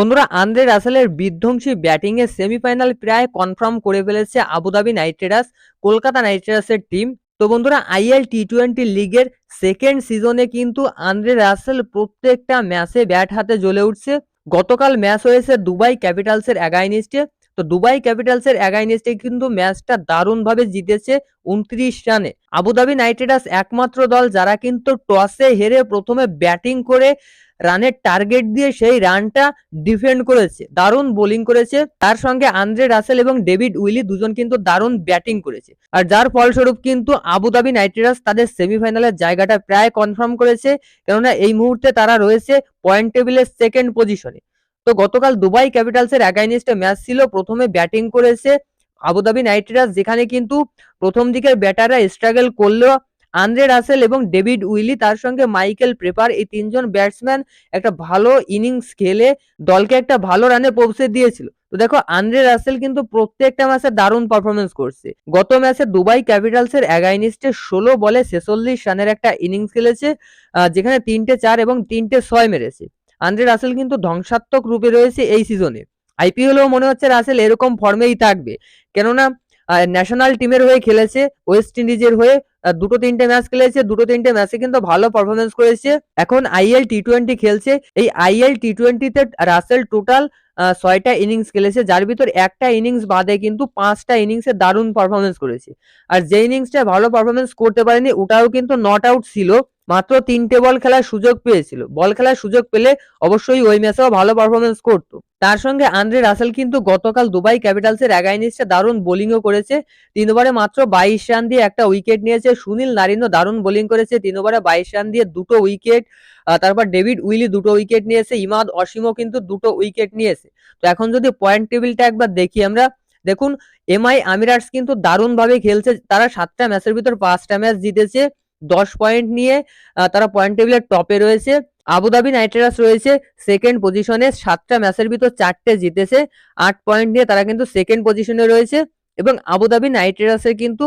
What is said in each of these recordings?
বন্ধুরা, আন্দ্রে রাসেলের বিধ্বংসী ব্যাটিং এ সেমিফাইনাল প্রায় কনফার্ম করে ফেলেছে Abu Dhabi night riders, Kolkata night রাইডার্সের টিম তো বন্ধুরা আইএল টি টোয়েন্টি লিগের সেকেন্ড সিজনে কিন্তু আন্দ্রে রাসেল প্রত্যেকটা ম্যাচে ব্যাট হাতে জ্বলে উঠছে। গতকাল ম্যাচ হয়েছে দুবাই ক্যাপিটালসের অ্যাগাইনিস্টে তো দুবাই ক্যাপিটালসের অ্যাগাইনিস্টে কিন্তু ম্যাচটা দারুণভাবে জিতেছে উনত্রিশ রানে আবুধাবি নাইট রাইডার্স একমাত্র দল যারা কিন্তু টসে হেরে প্রথমে ব্যাটিং করে রানের টার্গেট দিয়ে সেই রানটা ডিফেন্ড করেছে, দারুণ বোলিং করেছে। তার সঙ্গে আন্দ্রে রাসেল এবং ডেভিড উইলি দুজন কিন্তু দারুণ ব্যাটিং করেছে। আর যার ফলস্বরূপ কিন্তু আবুধাবি নাইট রাইডার্স তাদের সেমিফাইনালের জায়গাটা প্রায় কনফার্ম করেছে, কেননা এই মুহূর্তে তারা রয়েছে পয়েন্ট টেবিলের সেকেন্ড পজিশনে তো গতকাল দুবাই ক্যাপিটালসের অ্যাগাইনিস্টে ম্যাচ ছিল, প্রথমে ব্যাটিং করেছে আবুধাবি নাইট রাইডার্স, যেখানে কিন্তু প্রথম দিকের ব্যাটাররা স্ট্রাগল করলেও আন্দ্রে রাসেল এবং ডেভিড উইলি, তার সঙ্গে মাইকেল প্রেপার, এই তিনজন ব্যাটসম্যান একটা ভালো ইনিংস খেলে দলকে একটা ভালো রানে পৌঁছে দিয়েছিল। তো দেখো, আন্দ্রে রাসেল কিন্তু প্রত্যেকটা ম্যাচে দারুণ পারফরমেন্স করছে। গত ম্যাচে দুবাই ক্যাপিটালস এর অ্যাগাইনিস্টে ষোলো বলে ছেচল্লিশ রানের একটা ইনিংস খেলেছে যেখানে তিনটে চার এবং তিনটে ছয় মেরেছে। আন্দ্রে রাসেল কিন্তু ধ্বংসাত্মক রূপে রয়েছে এই সিজনে আইপিএলেও মনে হচ্ছে রাসেল এরকম ফর্মেই থাকবে। কেননা ন্যাশনাল টিমের হয়ে খেলেছে ওয়েস্ট ইন্ডিজের হয়ে দুটো তিনটে ম্যাচ খেলেছে, দুটো তিনটে ম্যাচে কিন্তু ভালো পারফরমেন্স করেছে। এখন আইএল টি টোয়েন্টি খেলছে, এই আইএল টি টোয়েন্টিতে রাসেল টোটাল ছয়টা ইনিংস খেলেছে, যার ভিতর একটা ইনিংস বাদে কিন্তু পাঁচটা ইনিংসে দারুণ পারফরমেন্স করেছে। আর যে ইনিংসটা ভালো পারফরমেন্স করতে পারেনি, ওটাও কিন্তু নট আউট ছিল, মাত্র তিনটে বল খেলার সুযোগ পেয়েছিল। বল খেলার সুযোগ পেলে অবশ্যই ওই ম্যাচেও ভালো পারফরমেন্স করতো। তার সঙ্গে আন্দ্রে রাসেল কিন্তু গতকাল দুবাই ক্যাপিটালসের এগাইনিস্টে দারুণ বোলিংও করেছে। তিন ওভারে মাত্র বাইশ রান দিয়ে একটা উইকেট নিয়েছে। সুনীল নারিনও দারুণ বোলিং করেছে। তিন ওভারে বাইশ রান দিয়ে দুটো উইকেট তারপর ডেভিড উইলি দুটো উইকেট নিয়েছে। ইমাদ অসীমও কিন্তু দুটো উইকেট নিয়েছে। তো এখন যদি পয়েন্ট টেবিলটা একবার দেখি আমরা, দেখুন এমআই আমিরাটস কিন্তু দারুণভাবে খেলছে। তারা সাতটা ম্যাচের ভিতর পাঁচটা ম্যাচ জিতেছে। দশ পয়েন্ট নিয়ে তারা পয়েন্ট টেবিলের টপে রয়েছে। আবুধাবি নাইট রাইডার্স রয়েছে সেকেন্ড পজিশনে সাতটা ম্যাচের ভিতর চারটে জিতেছে, আট পয়েন্ট নিয়ে তারা কিন্তু সেকেন্ড পজিশনে রয়েছে এবং আবুধাবি নাইট রাইডার্সের কিন্তু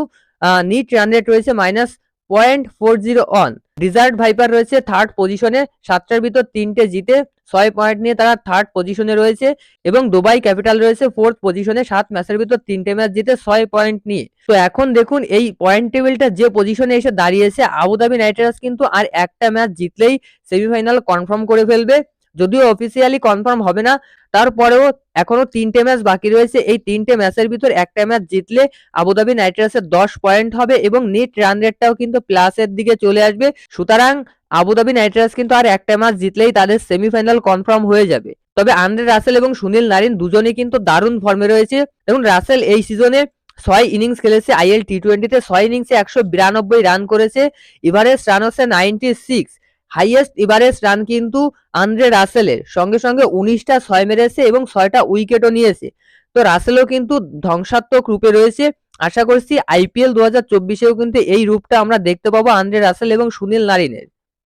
নিট রান রেট রয়েছে minus point four zero one. Desert viper রয়েছে থার্ড পজিশনে, সাতটার ভিতর তিনটে জিতে ছয় পয়েন্ট নিয়ে তারা থার্ড পজিশনে রয়েছে এবং দুবাই ক্যাপিটাল রয়েছে ফোর্থ পজিশনে, সাত ম্যাচের ভিতর তিনটে ম্যাচ জিতে ছয় পয়েন্ট নিয়ে। তো এখন দেখুন, এই পয়েন্ট টেবিলটা যে পজিশনে এসে দাঁড়িয়েছে, আবুধাবি নাইট রাইডার্স কিন্তু আর একটা ম্যাচ জিতলেই সেমিফাইনাল কনফার্ম করে ফেলবে। যদিও অফিসিয়ালি কনফার্ম হবে না, তারপরেও এখনও তিনটে ম্যাচ বাকি রয়েছে। এই তিনটে ম্যাচের ভিতর একটা ম্যাচ জিতলে আবুধাবি নাইট রাইডার্সের দশ পয়েন্ট হবে এবং নেট রান রেটটাও কিন্তু প্লাসের দিকে চলে আসবে। সুতরাং আবুধাবি নাইট রাইডার্স কিন্তু আর একটা ম্যাচ জিতলেই তাদের সেমিফাইনাল কনফার্ম হয়ে যাবে। তবে আন্দ্রে রাসেল এবং সুনীল নারিন দুজনেই কিন্তু দারুণ ফর্মে রয়েছে এবং রাসেল এই সিজনে ছয় ইনিংস খেলেছে আইএল টি টোয়েন্টিতে ছয় ইনিংসে একশো বিরানব্বই রান করেছে ইভারেস্ট রান হচ্ছে নাইনটি সিক্স হাইয়েস্ট ইভারেস্ট রান কিন্তু আন্দ্রে রাসেলের সঙ্গে সঙ্গে উনিশটা ছয় মেরেছে এবং ছয়টা উইকেটও নিয়েছে। তো রাসেলও কিন্তু ধ্বংসাত্মক রূপে রয়েছে। আশা করছি আইপিএল দু হাজার চব্বিশেও কিন্তু এই রূপটা আমরা দেখতে পাবো আন্দ্রে রাসেল এবং সুনীল নারিনের।